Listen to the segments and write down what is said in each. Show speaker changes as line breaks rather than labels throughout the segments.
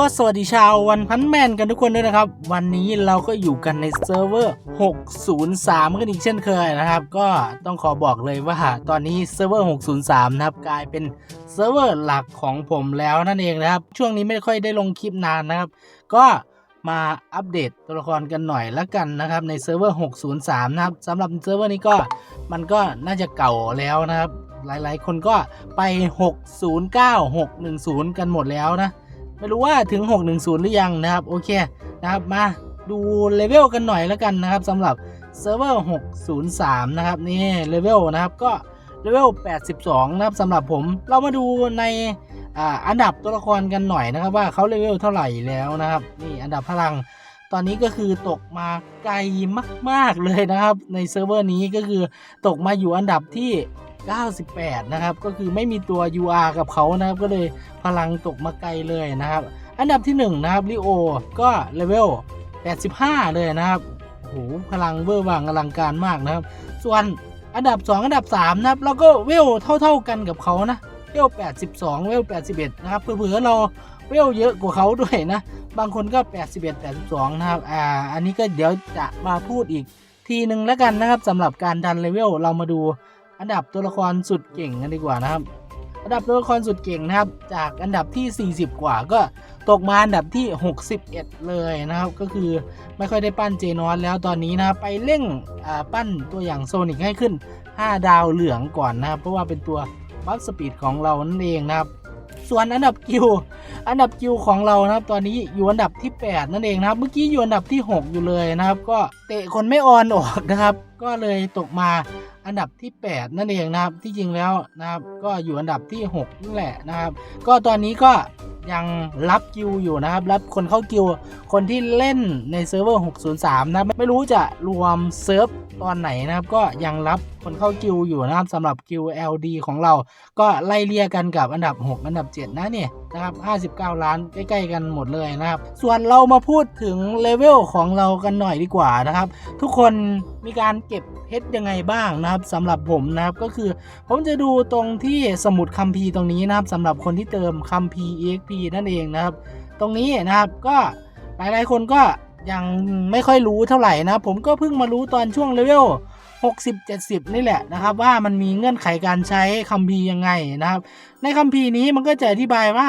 ก็สวัสดีชาววันพันแมนกันทุกคนด้วยนะครับ วันนี้เราก็อยู่กันในเซิร์ฟเวอร์ 603 กันอีกเช่นเคยนะครับ ก็ต้องขอบอกเลยว่าตอนนี้เซิร์ฟเวอร์ 603 นะครับ กลายเป็นเซิร์ฟเวอร์หลักของผมแล้วนั่นเองนะครับ ช่วงนี้ไม่ค่อยได้ลงคลิปนานนะครับ ก็มาอัปเดตตัวละครกันหน่อยละกันนะครับ ในเซิร์ฟเวอร์ 603 นะครับสำหรับเซิร์ฟเวอร์นี้ก็มันก็น่าจะเก่าแล้วนะครับ หลายๆ คนก็ไป 609 610 กันหมดแล้วนะ ไม่รู้ว่าถึง 610 หรือยังนะครับ โอเคนะครับมาดูเลเวลกันหน่อยแล้วกันนะครับสำหรับเซิร์ฟเวอร์ 603 นะครับนี่เลเวลนะครับก็เลเวล 82 นะครับสำหรับผมเรามาดูในอ,อันดับตัวละครกันหน่อยนะครับ ว่าเขาเลเวลเท่าไหร่แล้วนะครับนี่อันดับพลังตอนนี้ก็คือตกมาไกลมาก ๆ เลยนะครับ ในเซิร์ฟเวอร์นี้ก็คือตกมาอยู่อันดับที่ 98 นะครับ ก็คือไม่มีตัว UR กับเขานะครับ ก็เลยพลังตกมาไกลเลยนะครับ อันดับที่ 1 นะครับลิโอก็เลเวล 85 เลยนะครับโอ้โหพลังเบอร์วังอลังการมากนะครับ ส่วนอันดับ 2 อันดับ 3 นะครับเราก็เวลเท่า ๆกันกับเขานะเวล 82 เวล 81 นะครับเผื่อๆเราเวลเยอะกว่าเขาด้วยนะ บางคนก็ 81 82 นะครับ อ่า อันนี้ก็เดี๋ยวจะมาพูดอีกทีหนึ่งแล้วกันนะครับสำหรับการดันเลเวลเรามาดู อันดับตัวละครสุดเก่งกันดีกว่านะครับ อันดับตัวละครสุดเก่งนะครับ จากอันดับที่ 40 กว่าก็ตกมาอันดับที่ 61 เลยนะครับ ก็คือไม่ค่อยได้ปั้นเจนอสแล้วตอนนี้นะครับไปเร่งปั้นตัวอย่างโซนิกให้ขึ้น 5 ดาวเหลืองก่อนนะครับ เพราะว่าเป็นตัวบัฟสปีดของเรานั่นเองนะครับ ส่วนอันดับกิวอันดับกิวของเรานะครับ ตอนนี้อยู่อันดับที่ 8 นั่นเองนะครับ เมื่อกี้อยู่อันดับที่ 6 อยู่เลยนะครับ ก็เตะคนไม่ออนออกนะครับ ก็เลยตกมา อันดับที่ 8 นั่นเองนะครับที่จริงแล้วนะครับ ก็อยู่อันดับที่6นั่นแหละนะครับ ก็ตอนนี้ก็ยังรับกิวอยู่นะครับ รับคนเข้ากิวคนที่เล่นในเซิร์ฟเวอร์ 603 นะ ไม่รู้จะรวมเซิร์ฟ ตอนไหนนะครับก็ยังรับคนเข้ากิวอยู่นะครับสำหรับกิว LD ของเรา ก็ไล่เลี่ยกันกับอันดับ 6 อันดับ 7 นะเนี่ยนะครับ59 ล้านใกล้ๆกันหมดเลยนะครับ ส่วนเรามาพูดถึงเลเวลของเรากันหน่อยดีกว่านะครับ ทุกคนมีการเก็บเพชรยังไงบ้างนะครับสำหรับผมนะครับก็คือ ผมจะดูตรงที่สมุดคัมภีร์ตรงนี้นะครับสำหรับคนที่เติมคัมภีร์ EXP นั่นเองนะครับ ตรงนี้นะครับก็หลายๆคนก็ ยังไม่ค่อยรู้เท่าไหร่นะ ผมก็เพิ่งมารู้ตอนช่วงเลเวล60-70 นี่แหละนะครับ ว่ามันมีเงื่อนไขการใช้คัมภีร์ยังไงนะครับ ในคัมภีร์นี้มันก็จะอธิบายว่า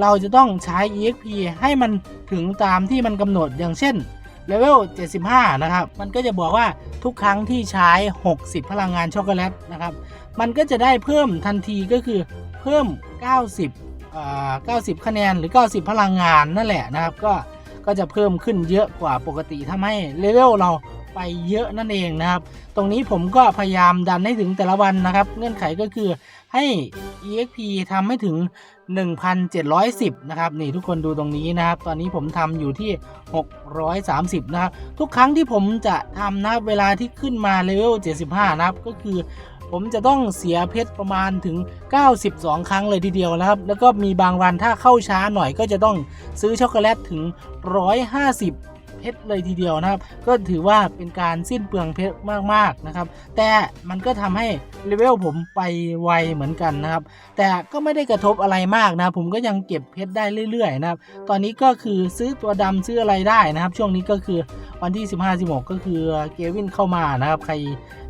เราจะต้องใช้ EXP ให้มันถึงตามที่มันกำหนดอย่างเช่นเลเวล75 นะครับ มันก็จะบอกว่าทุกครั้งที่ใช้ 60 พลังงานช็อกโกแลตนะครับ มันก็จะได้เพิ่มทันทีก็คือเพิ่ม 90อ่า90 คะแนนหรือ 90 พลังงานนั่นแหละนะครับ ก็ ก็จะเพิ่มขึ้นเยอะกว่าปกติทำให้เลเวลเราไปเยอะนั่นเองนะครับ ตรงนี้ผมก็พยายามดันให้ถึงแต่ละวันนะครับ เงื่อนไขก็คือให้ EXP ทำให้ถึง 1,710 นะครับ นี่ทุกคนดูตรงนี้นะครับ ตอนนี้ผมทำอยู่ที่ 630 นะครับ ทุกครั้งที่ผมจะทำนะเวลาที่ขึ้นมาเลเวล 75 นะครับ ก็คือ ผมจะต้องเสียเพชรประมาณถึง 92 ครั้งเลยทีเดียวนะครับ แล้วก็มีบางวันถ้าเข้าช้าหน่อยก็จะต้องซื้อช็อกโกแลตถึง 150 เพชรเลยทีเดียวนะครับ ก็ถือว่าเป็นการสิ้นเปลืองเพชรมากๆนะครับ แต่มันก็ทำให้เลเวลผมไปไวเหมือนกันนะครับ แต่ก็ไม่ได้กระทบอะไรมากนะผมก็ยังเก็บเพชรได้เรื่อยๆนะครับ ตอนนี้ก็คือซื้อตัวดำซื้ออะไรได้นะครับ ช่วงนี้ก็คือวันที่ 15-16 ก็คือเกวินเข้ามานะครับใคร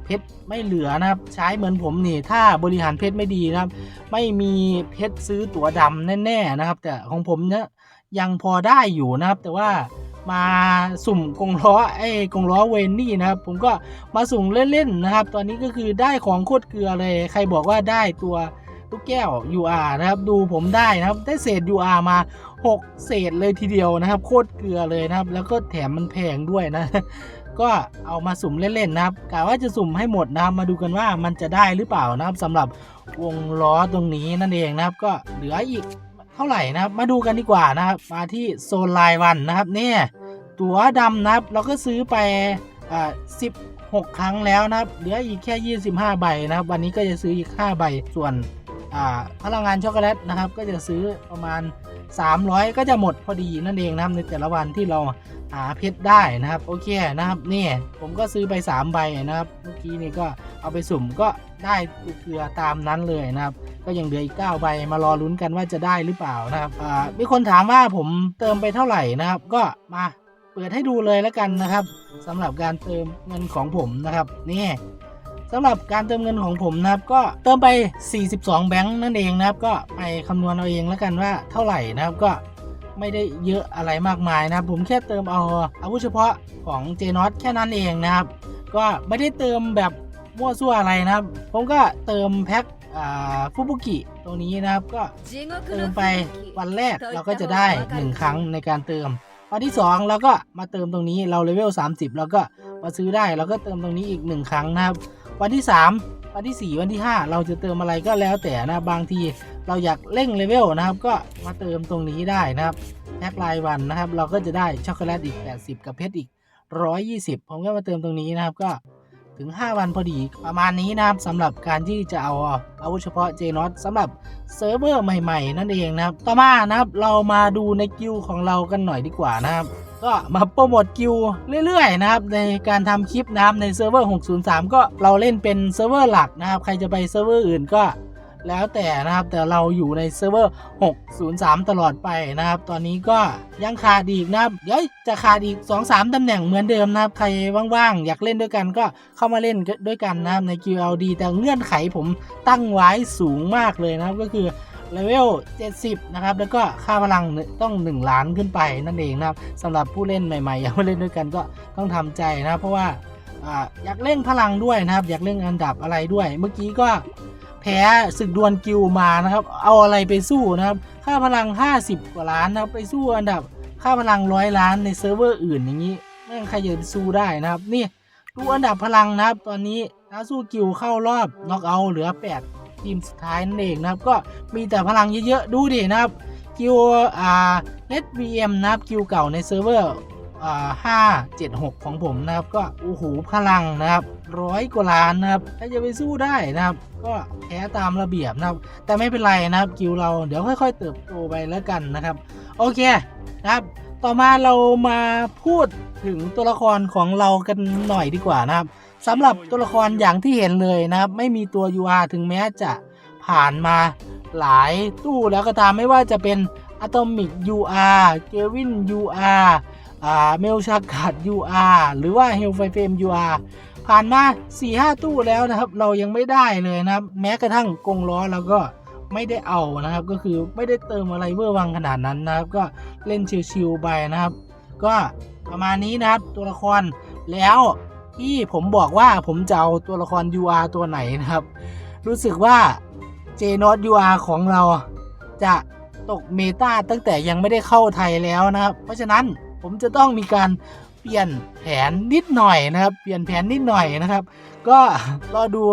เพชรไม่เหลือนะครับ ใช้เหมือนผมนี่ ถ้าบริหารเพชรไม่ดีนะครับ ไม่มีเพชรซื้อตัวดำแน่ๆนะครับ แต่ของผมเนี่ยยังพอได้อยู่นะครับ แต่ว่ามาสุ่มกงล้อไอ้กงล้อเวนนี่นะครับ ผมก็มาสุ่มเล่นๆนะครับ ตอนนี้ก็คือได้ของโคตรเกลือเลย ใครบอกว่าได้ตัวลูกแก้ว UR นะครับ ดูผมได้นะครับ ได้เศษ UR มา 6 เศษเลยทีเดียวนะครับ โคตรเกลือเลยนะครับ แล้วก็แถมมันแพงด้วยนะ ก็เอามาสุ่มเล่นๆนะครับกะว่าจะสุ่มให้หมดนะครับ มาดูกันว่ามันจะได้หรือเปล่านะครับสำหรับวงล้อตรงนี้นั่นเองนะครับ ก็เหลืออีกเท่าไหร่นะครับ มาดูกันดีกว่านะครับมาที่โซนลายวันนะครับเนี่ยตั๋วดำนะครับ เราก็ซื้อไปอ่า16ครั้งแล้วนะครับ เหลืออีกแค่ 25 ใบนะครับ วันนี้ก็จะซื้ออีก 5 ใบส่วนอ่าพลังงานช็อกโกแลตนะครับ ก็จะซื้อประมาณ 300 ก็จะหมดพอดีนั่นเองนะครับในแต่ละวันที่เรา หาเพชรได้นะครับ โอเคนะครับนี่ผมก็ซื้อไป 3 ใบนะครับเมื่อกี้นี่ก็เอาไปสุ่มก็ได้เกลือตามนั้นเลยนะครับ ก็ยังเหลืออีก 9 ใบมารอลุ้นกันว่าจะได้หรือเปล่านะครับอ่ามีคนถามว่าผมเติมไปเท่าไหร่นะครับ ก็มาเปิดให้ดูเลยแล้วกันนะครับสำหรับการเติมเงินของผมนะครับนี่สำหรับการเติมเงินของผมนะครับ ก็เติมไป 42 แบงค์นั่นเองนะครับ ก็ไปคำนวณเอาเองแล้วกันว่าเท่าไหร่นะครับก็ ไม่ได้เยอะอะไรมากมายนะครับ ผมแค่เติมเอาอาวุธเฉพาะของเจนอตแค่นั้นเองนะครับ ก็ไม่ได้เติมแบบมั่วซั่วอะไรนะครับ ผมก็เติมแพ็คฟุบุกิตัวนี้นะครับก็เติมไปวันแรกเราก็จะได้ 1 ครั้งในการเติม วันที่ 2 เราก็มาเติมตรงนี้เราเลเวล 30 แล้วก็มาซื้อได้เราก็เติมตรงนี้อีก 1 ครั้งนะครับ วันที่ 3 วันที่ 4 วันที่ 5 เราจะเติมอะไรก็แล้วแต่นะบางที เราอยากเร่งเลเวลนะครับ ก็มาเติมตรงนี้ได้นะครับแพ็ครายวันนะครับ เราก็จะได้ช็อกโกแลตอีก 80 กับเพชรอีก 120 ผมก็มาเติมตรงนี้นะครับก็ถึง 5 วันพอดีประมาณนี้นะครับสำหรับการที่จะเอาอาวุธเฉพาะ j n o t สำหรับเซิร์ฟเวอร์ใหม่ๆ นั่นเองนะครับ ต่อมานะครับเรามาดูในกิลด์ของเรากันหน่อยดีกว่านะครับ ก็มาโปรโมทกิลด์เรื่อยๆนะครับในการทำคลิปนะครับในเซิร์ฟเวอร์ 603 ก็เราเล่นเป็นเซิร์ฟเวอร์หลักนะครับ ใครจะไปเซิร์ฟเวอร์อื่นก็ แล้วแต่นะครับ แต่เราอยู่ในเซิร์ฟเวอร์ 603 ตลอดไปนะครับ ตอนนี้ก็ยังขาดอีกนะครับเดี๋ยวจะขาดอีก 2-3 ตำแหน่งเหมือนเดิมนะครับ ใครว่างๆ อยากเล่นด้วยกันก็เข้ามาเล่นด้วยกันนะครับ ใน QLD แต่เงื่อนไขผมตั้งไว้สูงมากเลยนะครับ ก็คือเลเวล 70 นะครับ แล้วก็ค่าพลังต้อง 1 ล้านขึ้นไปนั่นเองนะครับสำหรับผู้เล่นใหม่ๆ อยากมาเล่นด้วยกันก็ต้องทำใจนะ เพราะว่าออยากเล่นพลังด้วยนะครับ อยากเล่นอันดับอะไรด้วย เมื่อกี้ก็ พ้ศึกดวลกิลด์มานะครับ เอาอะไรไปสู้นะครับ ค่าพลัง 50 กว่าล้านนะครับ ไปสู้อันดับค่าพลังร้อยล้านในเซิร์ฟเวอร์อื่นอย่างนี้แม่งใครจะไปสู้ได้นะครับ นี่ดูอันดับพลังนะครับ ตอนนี้ถ้าสู้กิลด์เข้ารอบน็อกเอาท์เหลือ 8 ทีมสุดท้ายนั่นเองนะครับ ก็มีแต่พลังเยอะๆ ดูดินะครับ กิลด์อ่า HVM นะครับ กิลด์เก่าในเซิร์ฟเวอร์อ่า576ของผมนะครับ ก็โอ้โหพลังนะครับ ร้อยกว่าล้านนะครับใครจะไปสู้ได้นะครับ ก็แพ้ตามระเบียบนะครับ แต่ไม่เป็นไรนะครับกิลด์เราเดี๋ยวค่อย ๆ เติบโตไปแล้วกันนะครับ โอเคนะครับ ต่อมาเรามาพูดถึงตัวละครของเรากันหน่อยดีกว่านะครับสำหรับตัวละครอย่างที่เห็นเลยนะครับ ไม่มีตัว UR ถึงแม้จะผ่านมาหลายตู้แล้วก็ตามไม่ว่าจะเป็น Atomic UR เกวิน UR อ่าเมลชากัด UR หรือว่า h e l l f i r e Flame UR ผ่านมา4-5ตู้แล้วนะครับ เรายังไม่ได้เลยนะครับ แม้กระทั่งกรงล้อเราก็ไม่ได้เอานะครับ ก็คือไม่ได้เติมอะไรเวอร์วังขนาดนั้นนะครับ ก็เล่นชิวๆไปนะครับ ก็ประมาณนี้นะครับตัวละครแล้วที่ผมบอกว่าผมจะเอาตัวละคร UR ตัวไหนนะครับ รู้สึกว่า j n o t UR ของเราจะตกเมตาตั้งแต่ยังไม่ได้เข้าไทยแล้วนะครับ เพราะฉะนั้นผมจะต้องมีการ ปลี่ยนแผนนิดหน่อยนะครับ เปลี่ยนแผนนิดหน่อยนะครับ ก็รอดู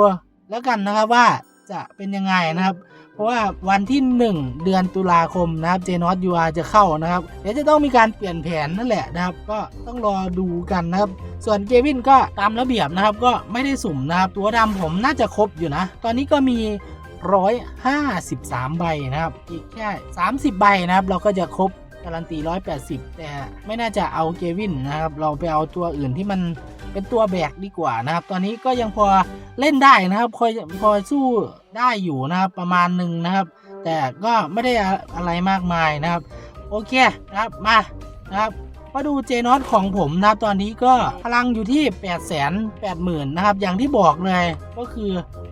แล้วกันนะครับว่าจะเป็นยังไงนะครับ เพราะว่าวันที่ 1 เดือนตุลาคมนะครับเจนอตยูอาจะเข้านะครับเดี๋ยวจะต้องมีการเปลี่ยนแผนนั่นแหละนะครับ ก็ต้องรอดูกันนะครับ ส่วนเกวินก็ตามระเบียบนะครับ ก็ไม่ได้สุ่มนะครับ ตัวดำผมน่าจะครบอยู่นะ ตอนนี้ก็มี153 ใบนะครับ อีกแค่ 30 ใบนะครับ เราก็จะครบ การันตี 180 แต่ไม่น่าจะเอาเกวินนะครับ เราไปเอาตัวอื่นที่มันเป็นตัวแบกดีกว่านะครับ ตอนนี้ก็ยังพอเล่นได้นะครับ พอพอสู้ได้อยู่นะครับประมาณหนึ่งนะครับ แต่ก็ไม่ได้อะไรมากมายนะครับ โอเคนะครับมานะครับมาดูเจนอตของผมนะครับตอนนี้ก็พลังอยู่ที่ 8 8 0 0 0 0นะครับ อย่างที่บอกเลยก็คือ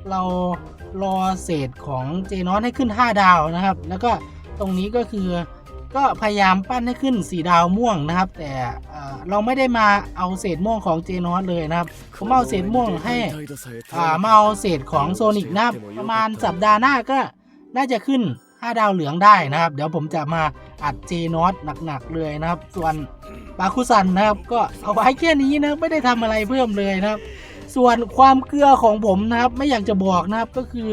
เรารอเศษของเจนอตให้ขึ้น 5 ดาวนะครับ แล้วก็ตรงนี้ก็คือ ก็พยายามปั้นให้ขึ้น4ดาวม่วงนะครับ แต่เราไม่ได้มาเอาเศษม่วงของเจนอตเลยนะครับผมเอาเศษม่วงให้ามาเอาเศษของโซนิกนะครับประมาณสัปดาห์หน้าก็น่าจะขึ้น 5 ดาวเหลืองได้นะครับ เดี๋ยวผมจะมาอัดเจนอตหนักๆเลยนะครับ ส่วนบาคุซันนะครับ ก็เอาไว้แค่นี้นะไม่ได้ทำอะไรเพิ่มเลยนะครับ ส่วนความเกลือของผมนะครับ ไม่อยากจะบอกนะครับก็คือ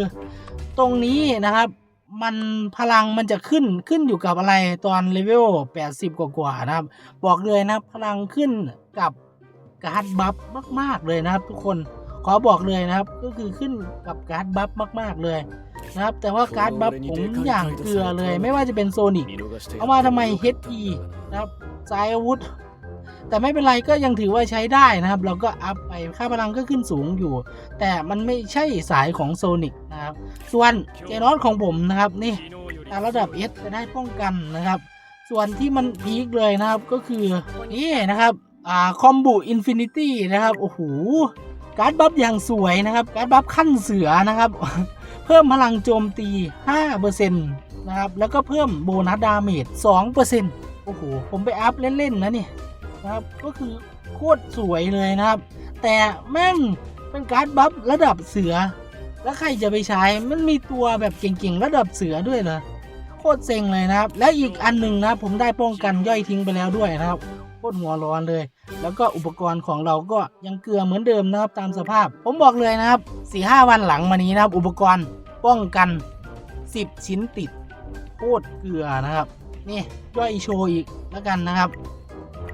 ตรงนี้นะครับ มันพลังมันจะขึ้นขึ้นอยู่กับอะไรตอนเลเวล 80 กว่าๆนะครับ บอกเลยนะครับพลังขึ้นกับการ์ดบัฟมาก ๆ เลยนะครับ ทุกคนขอบอกเลยนะครับก็คือขึ้นกับการ์ดบัฟมาก ๆ เลยนะครับ แต่ว่าการ์ดบัฟผมอย่างเกลือเลย ไม่ว่าจะเป็นโซนิกเอามาทำไม HP นะครับสายอาวุธ แต่ไม่เป็นไรก็ยังถือว่าใช้ได้นะครับ เราก็อัพไปค่าพลังก็ขึ้นสูงอยู่ แต่มันไม่ใช่สายของโซนิกนะครับ ส่วนเจนอสของผมนะครับนี่ตามระดับ S จะได้ป้องกันนะครับ ส่วนที่มันพีคเลยนะครับก็คือนี่นะครับอ่าคอมบูอินฟินิตี้นะครับโอ้โหการ์ดบัฟอย่างสวยนะครับ การ์ดบัฟขั้นเสือนะครับ เพิ่มพลังโจมตี 5%นะครับ แล้วก็เพิ่มโบนัสดาเมจ 2%โอ้โห ผมไปอัพเล่น ๆ นะเนี่ย นะครับ ก็คือโคตรสวยเลยนะครับ แต่แม่งเป็นการ์ดบัฟระดับเสือ แล้วใครจะไปใช้ มันมีตัวแบบเก่งๆระดับเสือด้วยเหรอ โคตรเซ็งเลยนะครับ และอีกอันหนึ่งนะผมได้ป้องกันย่อยทิ้งไปแล้วด้วยนะครับโคตรหัวร้อนเลย แล้วก็อุปกรณ์ของเราก็ยังเกลือเหมือนเดิมนะครับตามสภาพ ผมบอกเลยนะครับ4ีหวันหลังมานี้นะครับ อุปกรณ์ป้องกัน 10 ชิ้นติดโคตรเกลือนะครับ นี่ย่อยโชว์อีกแล้วกันนะครับ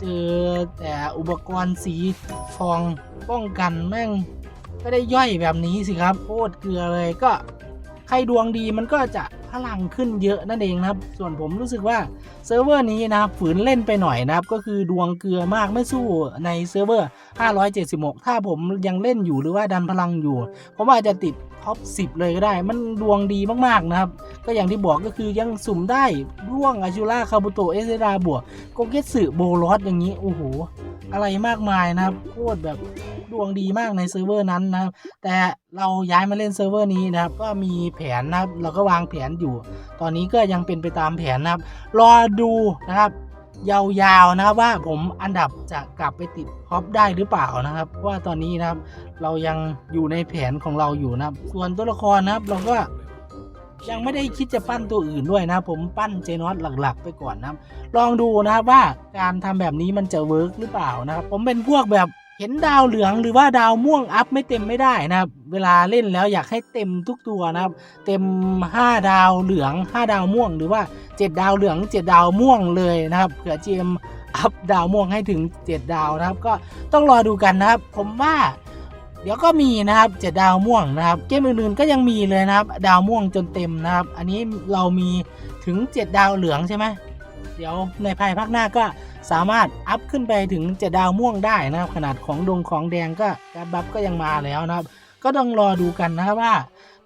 เจอแต่อุปกรณ์สีทองป้องกันแม่งก็ได้ย่อยแบบนี้สิครับโคตรเกลือเลยก็ใครดวงดีมันก็จะพลังขึ้นเยอะนั่นเองนะครับ ส่วนผมรู้สึกว่าเซิร์ฟเวอร์นี้นะครับฝืนเล่นไปหน่อยนะครับ ก็คือดวงเกลือมากไม่สู้ในเซิร์ฟเวอร์ 576 ถ้าผมยังเล่นอยู่หรือว่าดันพลังอยู่ ผมอาจจะติด ท็อป 10 เลยก็ได้ มันดวงดีมากๆนะครับ ก็อย่างที่บอกก็คือยังสุ่มได้ร่วงอาชูล่าคาบุโตเอเซราบวกโกเกสึโบลอสอย่างนี้ โอ้โห อะไรมากมายนะครับโคตรแบบดวงดีมากในเซิร์ฟเวอร์นั้นนะครับ แต่เราย้ายมาเล่นเซิร์ฟเวอร์นี้นะครับ ก็มีแผนนะครับ เราก็วางแผนอยู่ ตอนนี้ก็ยังเป็นไปตามแผนนะครับ รอดูนะครับ ยาวๆนะครับว่าผมอันดับจะกลับไปติดฮอปได้หรือเปล่านะครับ ว่าตอนนี้นะครับเรายังอยู่ในแผนของเราอยู่นะครับ ส่วนตัวละครนะครับ เราก็ยังไม่ได้คิดจะปั้นตัวอื่นด้วยนะผมปั้นเจนอสหลักๆ ไปก่อนนะครับลองดูนะครับว่าการทำแบบนี้มันจะเวิร์กหรือเปล่านะครับ ผมเป็นพวกแบบ เห็นดาวเหลืองหรือว่าดาวม่วงอัพไม่เต็มไม่ได้นะครับ เวลาเล่นแล้วอยากให้เต็มทุกตัวนะครับ เต็ม 5 ดาวเหลือง 5 ดาวม่วง หรือว่า 7 ดาวเหลือง 7 ดาวม่วงเลยนะครับเผื่อเจมอัพดาวม่วงให้ถึง 7 ดาวนะครับ ก็ต้องรอดูกันนะครับ ผมว่าเดี๋ยวก็มีนะครับเจ็ดดาวม่วงนะครับ เกมอื่นๆก็ยังมีเลยนะครับ ดาวม่วงจนเต็มนะครับ อันนี้เรามีถึง 7 ดาวเหลืองใช่ไหมเดี๋ยวในภายภาคหน้าก็ สามารถอัพขึ้นไปถึง7ดาวม่วงได้นะครับ ขนาดของดงของแดงก็การบัฟก็ยังมาแล้วนะครับ ก็ต้องรอดูกันนะครับว่า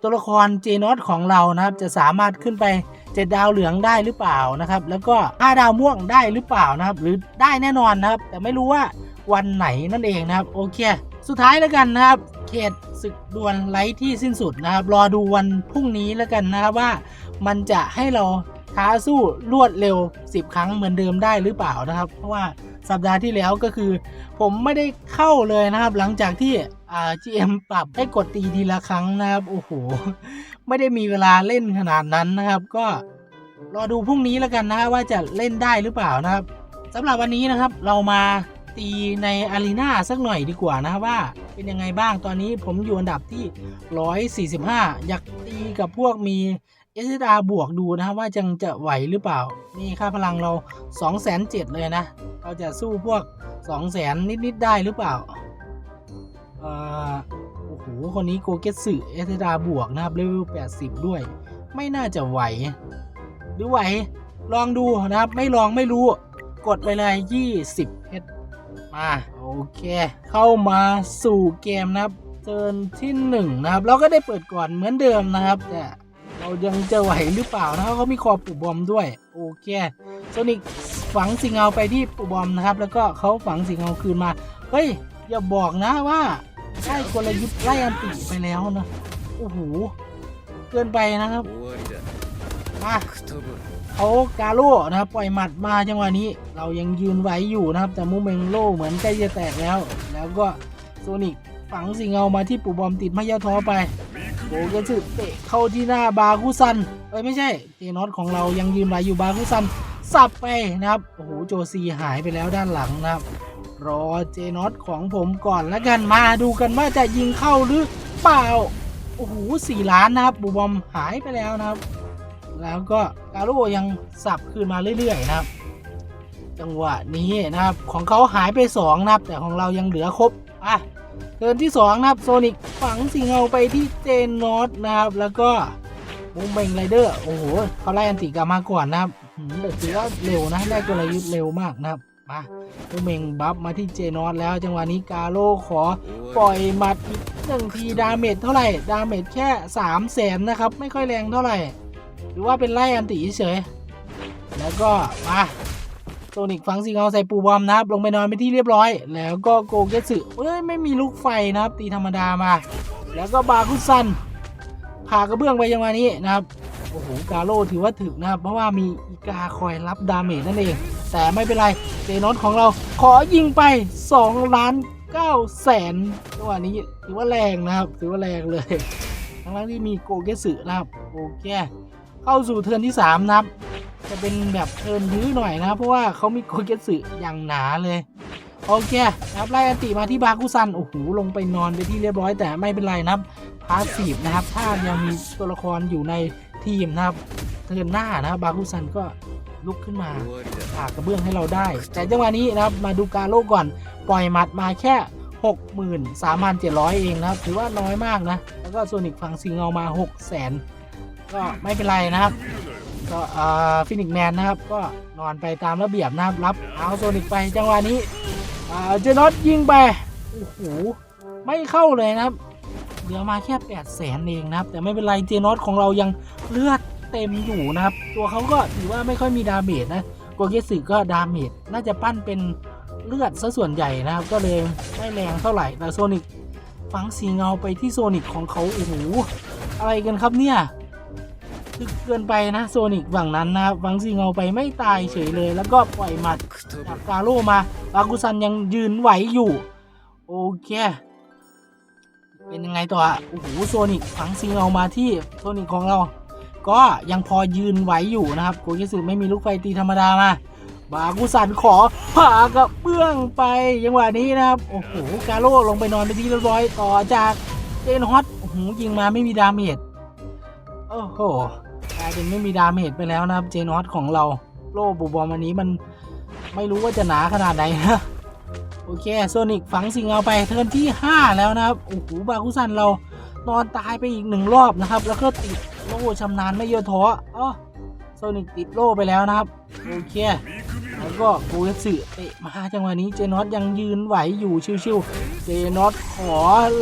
ตัวละครเจนอสของเรานะครับ จะสามารถขึ้นไป7ดดาวเหลืองได้หรือเปล่านะครับ แล้วก็5ดาวม่วงได้หรือเปล่านะครับ หรือได้แน่นอนนะครับ แต่ไม่รู้ว่าวันไหนนั่นเองนะครับ โอเค สุดท้ายแล้วกันนะครับเขตศึกดวลไร้ที่สิ้นสุดนะครับ รอดูวันพรุ่งนี้แล้วกันนะครับว่า มันจะให้เราท้าสู้รวดเร็ว 10 ครั้งเหมือนเดิมได้หรือเปล่านะครับ เพราะว่าสัปดาห์ที่แล้วก็คือ ผมไม่ได้เข้าเลยนะครับ หลังจากที่อ่า GM ปรับให้กดตีทีละครั้งนะครับ โอ้โห ไม่ได้มีเวลาเล่นขนาดนั้นนะครับ ก็รอดูพรุ่งนี้แล้วกันนะว่าจะเล่นได้หรือเปล่านะครับสำหรับวันนี้นะครับเรามาตีในอารีนาสักหน่อยดีกว่านะครับว่าเป็นยังไงบ้างตอนนี้ผมอยู่อันดับที่ 145 อยากตีกับพวกมี s อ r บวกดูนะครับว่าจังจะไหวหรือเปล่า นี่ค่าพลังเรา2 7 0 0 0เลยนะ เราจะสู้พวก2 0 0 0 0 0นิด ๆ ได้หรือเปล่าเอ่อโอ้โห คนนี้โกเกสึเอสดาบวกนะครับเลเวล80 ด้วย ไม่น่าจะไหว หรือไหว ลองดูนะครับ ไม่ลองไม่รู้ กดไปเลย 20เพชรมาโอเค เข้ามาสู่เกมนะครับเทินที่ 1 นะครับ เราก็ได้เปิดก่อนเหมือนเดิมนะครับแต่ ยังจะไหวหรือเปล่านะครับเขามีคอปุ่มบอมด้วย โอเคโซนิกฝังสิงเอาไปที่ปุ่มบอมนะครับ แล้วก็เขาฝังสิงเอาคืนมา เฮ้ย อย่าบอกนะว่าได้กลยุทธ์ไล่อันติไปแล้วนะ โอ้โห เกินไปนะครับ มาเอากาโร่นะครับ ปล่อยหมัดมาจังหวะนี้ เรายังยืนไหวอยู่นะครับ แต่มูเมงโล่เหมือนใกล้จะแตกแล้ว แล้วก็โซนิกฝังสิงเอามาที่ปุ่มบอมติดมายาท้อไป โบกระสึเตะเข้าที่หน้าบาคุซันเอ้ยไม่ใช่เจนอตของเรายังยืนไหวอยู่บาคุซันสับไปนะครับโอ้โหโจซีหายไปแล้วด้านหลังนะครับ รอเจนอตของผมก่อนแล้วกันมาดูกันว่าจะยิงเข้าหรือเปล่าโอ้โหสี่ล้านนะครับบูบอมหายไปแล้วนะครับ แล้วก็กาโร่ยังสับคืนมาเรื่อยๆนะครับ จังหวะนี้นะครับของเขาหายไป2นะครับแต่ของเรายังเหลือครบอะ เทินที่ 2 นะครับโซนิกฝังสิงเอาไปที่เจนนอตนะครับ แล้วก็มุมเบงไรเดอร์โอ้โหเขาไล่อันติกลับมาก่อนนะครับหืมแต่ถือว่าเร็วนะได้กลยุทธ์เร็วมากนะครับมาลูกเมงบัฟมาที่เจนอสแล้ว จังหวะนี้กาโลขอปล่อยหมัดอีกหนึ่งทีดาเมจเท่าไหร่ดาเมจแค่3 0 0แสนนะครับไม่ค่อยแรงเท่าไหร่ หรือว่าเป็นไล่อันติเฉยแล้วก็มา โซนิกฟังซิงเอาใส่ปูบอมนะครับ ลงไปนอนไปที่เรียบร้อย แล้วก็โกเกสึเอ้ยไม่มีลูกไฟนะครับ ตีธรรมดามา แล้วก็บาคุซันผ่ากระเบื้องไปยังวันนี้นะครับโอ้โหกาโร่ถือว่าถึกนะครับ เพราะว่ามีอีกาคอยรับดาเมจนั่นเอง แต่ไม่เป็นไรเจนอตของเราขอยิงไป2ล้าน9แสนจังหวะนี้ถือว่าแรงนะครับ ถือว่าแรงเลยทั้งที่มีโกเกสึนะครับโอเคเข้าสู่เทิร์นที่ 3 นะครับ จะเป็นแบบเทิร์นยื้อหน่อยนะครับเพราะว่าเขามีโกเกสึอย่างหนาเลย โอเคนะครับไล่อันติมาที่บาคุซันโอ้โหลงไปนอนไปที่เรียบร้อยแต่ไม่เป็นไรนะครับพาสซีฟนะครับ ถ้ายังมีตัวละครอยู่ในทีมนะครับเทินหน้านะครับบาคุซันก็ลุกขึ้นมาผากระเบื้องให้เราได้ แต่จังหวะนี้นะครับมาดูกาโลก่อนปล่อยหมัดมาแค่ 63,700 เองนะครับถือว่าน้อยมากนะ แล้วก็โซนิกฟังซิงเอามา 6 0 0 0 0 0ก็ไม่เป็นไรนะครับ ก็ฟินิกแมนนะครับ ก็นอนไปตามระเบียบนะครับ รับเอาโซนิกไปจังหวะนี้อ่าเจนอตยิงไปโอ้โหไม่เข้าเลยนะครับเหลือมาแค่8 0 0แสนเองนะครับ แต่ไม่เป็นไรเจนอตของเรายังเลือดเต็มอยู่นะครับ ตัวเขาก็ถือว่าไม่ค่อยมีดาเมจนะโกเกสึก็ดาเมจน่าจะปั้นเป็นเลือดซะส่วนใหญ่นะครับ ก็เลยไม่แรงเท่าไหร่แต่โซนิกฟังสีเงาไปที่โซนิกของเขาโอ้โหอะไรกันครับเนี่ย คือเกินไปนะโซนิกฝั่งนั้นนะครับฟังสีเงาไปไม่ตายเฉยเลย แล้วก็ปล่อยหมัดจากกาโร่มาบากุซันยังยืนไหวอยู่ โอเค เป็นยังไงต่ออะโอ้โหโซนิกฝังซิงเอามาที่โซนิกของเรา ก็ยังพอยืนไหวอยู่นะครับโกยิสึไม่มีลูกไฟตีธรรมดามาบากุสันขอผ่ากระเบื้องไปยังหวะนี้นะครับโอ้โหกาโร่ลงไปนอนไปที่เรียบร้อยต่อจากเจนฮอตโอ้โหยิงมาไม่มีดาเมจ โอ้โหกลายเป็นไม่มีดาเมจไปแล้วนะครับเจนอตของเราโล่บูบอมอันนี้มันไม่รู้ว่าจะหนาขนาดไหนนะโอเคโซนิกฝังสิงเอาไปเทิร์นที่ 5 แล้วนะครับโอ้โหบาคุซันเรานอนตายไปอีกหนึ่งรอบนะครับ แล้วก็ติดโล่ชำนาญไม่เยอะท้ออ๋อโซนิกติดโล่ไปแล้วนะครับโอเคแล้วก็โกเอสึเตะมาจังหวะนี้เจนอตยังยืนไหวอยู่ชิวๆเจนอตขอ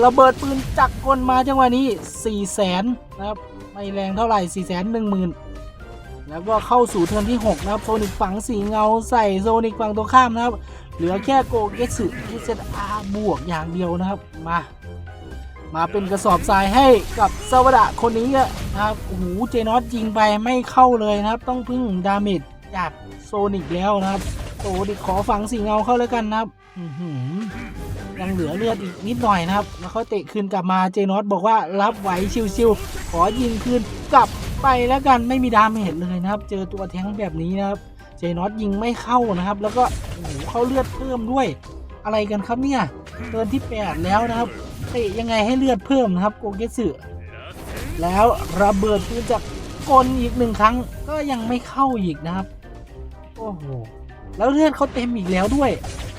ระเบิดปืนจักรกลมาจังหวะนี้4 0 0แสนนะครับ ไม่แรงเท่าไหร่4 1 0 0 0 0แล้วก็เข้าสู่เทิร์นที่ 6 นะครับโซนิกฝังสีเงาใส่โซนิกฝั่งตรงข้ามนะครับ เหลือแค่โกเกสึเอเซอาบวกอย่างเดียวนะครับมา มาเป็นกระสอบทรายให้กับสวัสดะคนนี้นะครับโอ้โหเจนอตยิงไปไม่เข้าเลยนะครับ ต้องพึ่งดาเมจจากโซนิกแล้วนะครับโซนิกขอฝังสีเงาเข้าแล้วกันนะครับ อือหือ ยังเหลือเลือดอีกนิดหน่อยนะครับ แล้วเขาเตะคืนกลับมาเจนอตบอกว่ารับไหวชิวๆขอยิงคืนกลับไปแล้วกันไม่มีดาเมจเลยนะครับ เจอตัวแท้งแบบนี้นะครับเจนอตยิงไม่เข้านะครับ แล้วก็โอ้โหเข้าเลือดเพิ่มด้วย อะไรกันครับเนี่ยเทินที่ 8 แล้วนะครับเตะยังไงให้เลือดเพิ่มนะครับโกเกสึแล้วระเบิดปืนจากกลอีกหนึ่งครั้งก็ยังไม่เข้าอีกนะครับ โอ้โหแล้วเลือดเขาเต็มอีกแล้วด้วย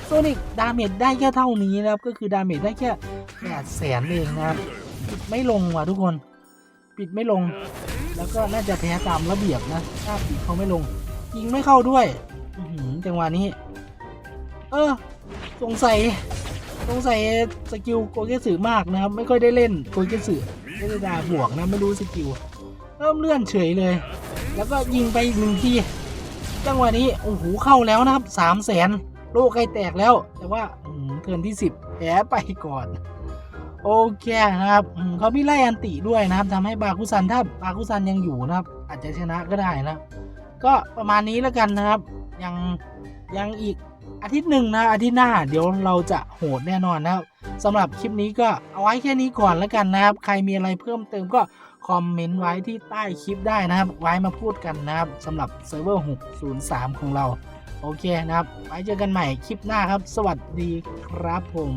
โซนิกดาเมจได้แค่เท่านี้นะครับ ก็คือดาเมจได้แค่แปดแสนเองนะครับ ไม่ลงว่ะทุกคน ปิดไม่ลง แล้วก็น่าจะแพ้ตามระเบียบนะถ้าปิดเขาไม่ลง ยิงไม่เข้าด้วยอืจังหวะนี้ เออ สงสัย สงสัยสกิลโกเกสึมากนะครับ ไม่ค่อยได้เล่นโกเกสึไม่ได้ดาบวกนะ ไม่รู้สกิลเริ่มเลื่อนเฉยเลย แล้วก็ยิงไปหนึ่งทีจังหวะนี้ โอ้โห เข้าแล้วนะครับสามแสน โลกใกล้แตกแล้ว แต่ว่าเทิร์นที่สิบแพ้ไปก่อน โอเคนะครับเขามีไล่อันติด้วยนะครับทำให้บาคุซันถ้าบาคุซันยังอยู่นะครับ อาจจะชนะก็ได้นะก็ประมาณนี้แล้วกันนะครับ ยังยังอีกอาทิตย์หนึ่งนะอาทิตย์หน้าเดี๋ยวเราจะโหดแน่นอนนะครับสำหรับคลิปนี้ก็เอาไว้แค่นี้ก่อนแล้วกันนะครับ ใครมีอะไรเพิ่มเติมก็คอมเมนต์ไว้ที่ใต้คลิปได้นะครับ ไว้มาพูดกันนะครับสำหรับเซิร์ฟเวอร์ 603 ของเรา โอเคนะครับ ไว้เจอกันใหม่คลิปหน้าครับ สวัสดีครับผม